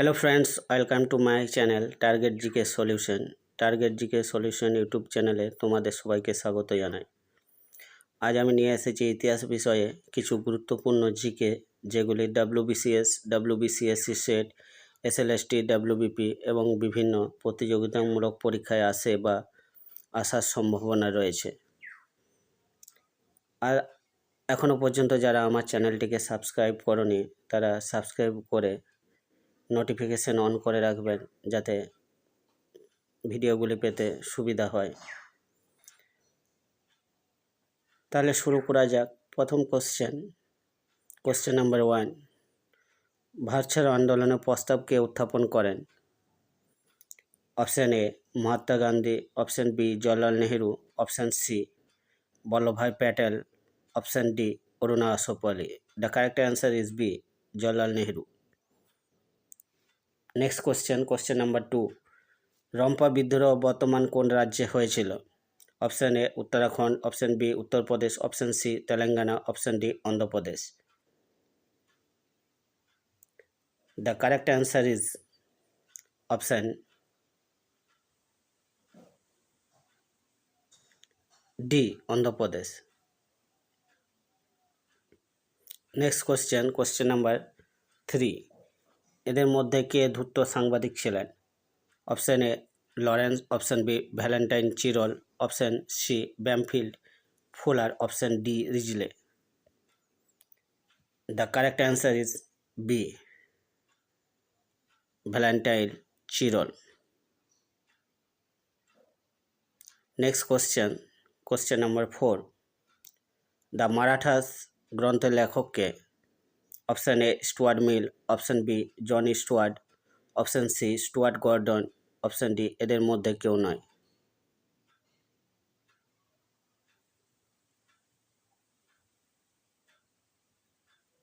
Hello friends welcome to my channel target GK solution target GK solution YouTube চ্যানেলে তোমাদের সবাইকে স্বাগত জানাই। আজ আমি নিয়ে এসেছি ইতিহাস বিষয়ে কিছু গুরুত্বপূর্ণ জিকে যেগুলি WBCS WBCSC set SLST WBP এবং বিভিন্ন প্রতিযোগিতামূলক পরীক্ষায় আসে বা আসার সম্ভাবনা রয়েছে। আর এখনও পর্যন্ত যারা আমার চ্যানেলটিকে সাবস্ক্রাইব করনি, তারা সাবস্ক্রাইব করে নোটিফিকেশান অন করে রাখবেন যাতে ভিডিওগুলি পেতে সুবিধা হয়। তাহলে শুরু করা যাক। প্রথম question question number one Bharat ছাড়ো আন্দোলনের প্রস্তাবকে উত্থাপন করেন? Option A Mahatma Gandhi option B Jawaharlal Nehru option C Vallabhbhai Patel option D Aruna Asaf Ali the correct answer is B Jawaharlal Nehru. Next question question number two Rampa বিদ্রোহ বর্তমান কোন রাজ্যে হয়েছিল? Option A Uttarakhand option B Uttar Pradesh option C Telangana option D Andhra Pradesh. The correct answer is option D Andhra Pradesh. Next question question number three এদের মধ্যে কে ধূর্ত সাংবাদিক ছিলেন? Option A, Lawrence, option B, Valentine Chirol, option C, Bampfylde, Fuller, option D, Risley. The correct answer is B, Valentine Chirol. Next question question number four, the Marathas গ্রন্থের লেখককে option A Stuart Mill, option B Johnny Stuart option C Stuart Gordon, option D এদের মধ্যে কেউ নয়।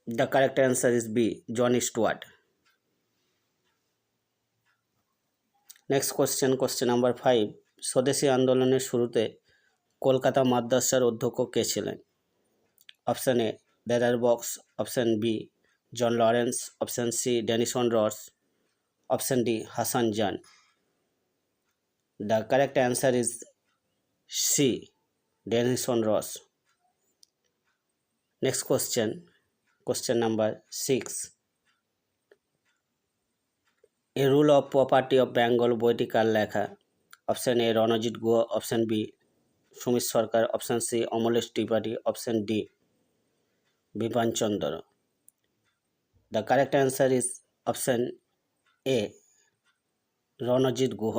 The correct answer is B Johnny Stuart next question question number five Swadeshi আন্দোলনের শুরুতে কলকাতা মাদ্রাসার অধ্যক্ষ কে ছিলেন? Option A Dedar Bux option B John Lawrence option C Denison Ross option D Hasan Jan the correct answer is C Denison Ross next question question number six a rule of property of Bengal বইটি কার লেখা option A Ranajit Guha option B Sumit Sarkar option C Amalesh Tripathi option D Bipan the correct answer is option A Ranajit Guha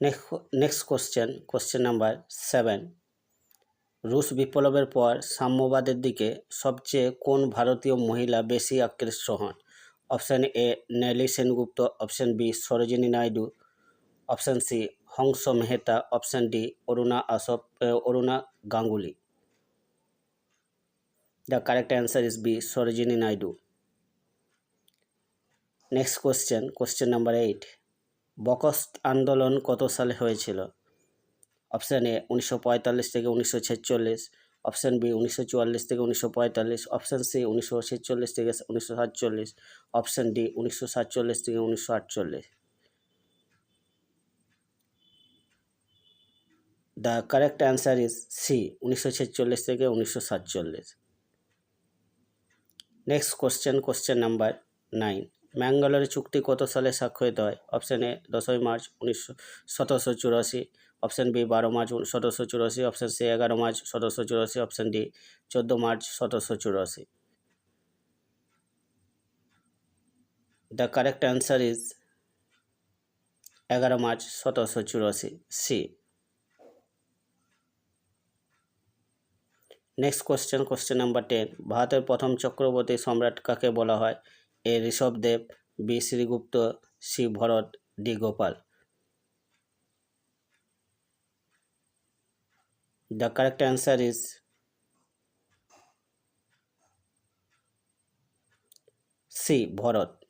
next next question question number seven রুশ বিপ্লবের পর সাম্যবাদের দিকে সবচেয়ে কোন ভারতীয় মহিলা বেশি আকৃষ্ট হন option A Nellie Sengupta option B Sarojini Naidu option C Hansa Mehta option D Aruna Asaf Aruna Ganguly the correct answer is B Sarojini Naidu next question question number eight বকস্ট আন্দোলন কত সালে হয়েছিল? অপশান এ উনিশশো পঁয়তাল্লিশ থেকে উনিশশো ছেচল্লিশ। Option B উনিশশো চুয়াল্লিশ থেকে উনিশশো পঁয়তাল্লিশ। অপশান সি উনিশশো ছেচল্লিশ থেকে উনিশশো সাতচল্লিশ। অপশান ডি উনিশশো সাতচল্লিশ থেকে উনিশশো আটচল্লিশ। The correct answer is C উনিশশো ছেচল্লিশ থেকে উনিশশো সাতচল্লিশ। Next question question number nine Mangalore চুক্তি কত সালে স্বাক্ষরিত হয়? অপশান এ দশই মার্চ উনিশশো সতেরোশো চুরাশি। অপশান বি বারো মার্চ সতেরোশো চুরাশি। অপশান সি এগারো মার্চ সতেরোশো চুরাশি। অপশান ডি চোদ্দ মার্চ সতেরোশো চুরাশি। দ্য কারেক্ট অ্যান্সার ইজ এগারো মার্চ সতেরোশো চুরাশি। C next question question number ten ভারতের প্রথম চক্রবর্তী সম্রাট কাকে বলা হয়? A Rishabhdev B Shrigupta C Bharat D Gopal. The correct answer is C Bharat.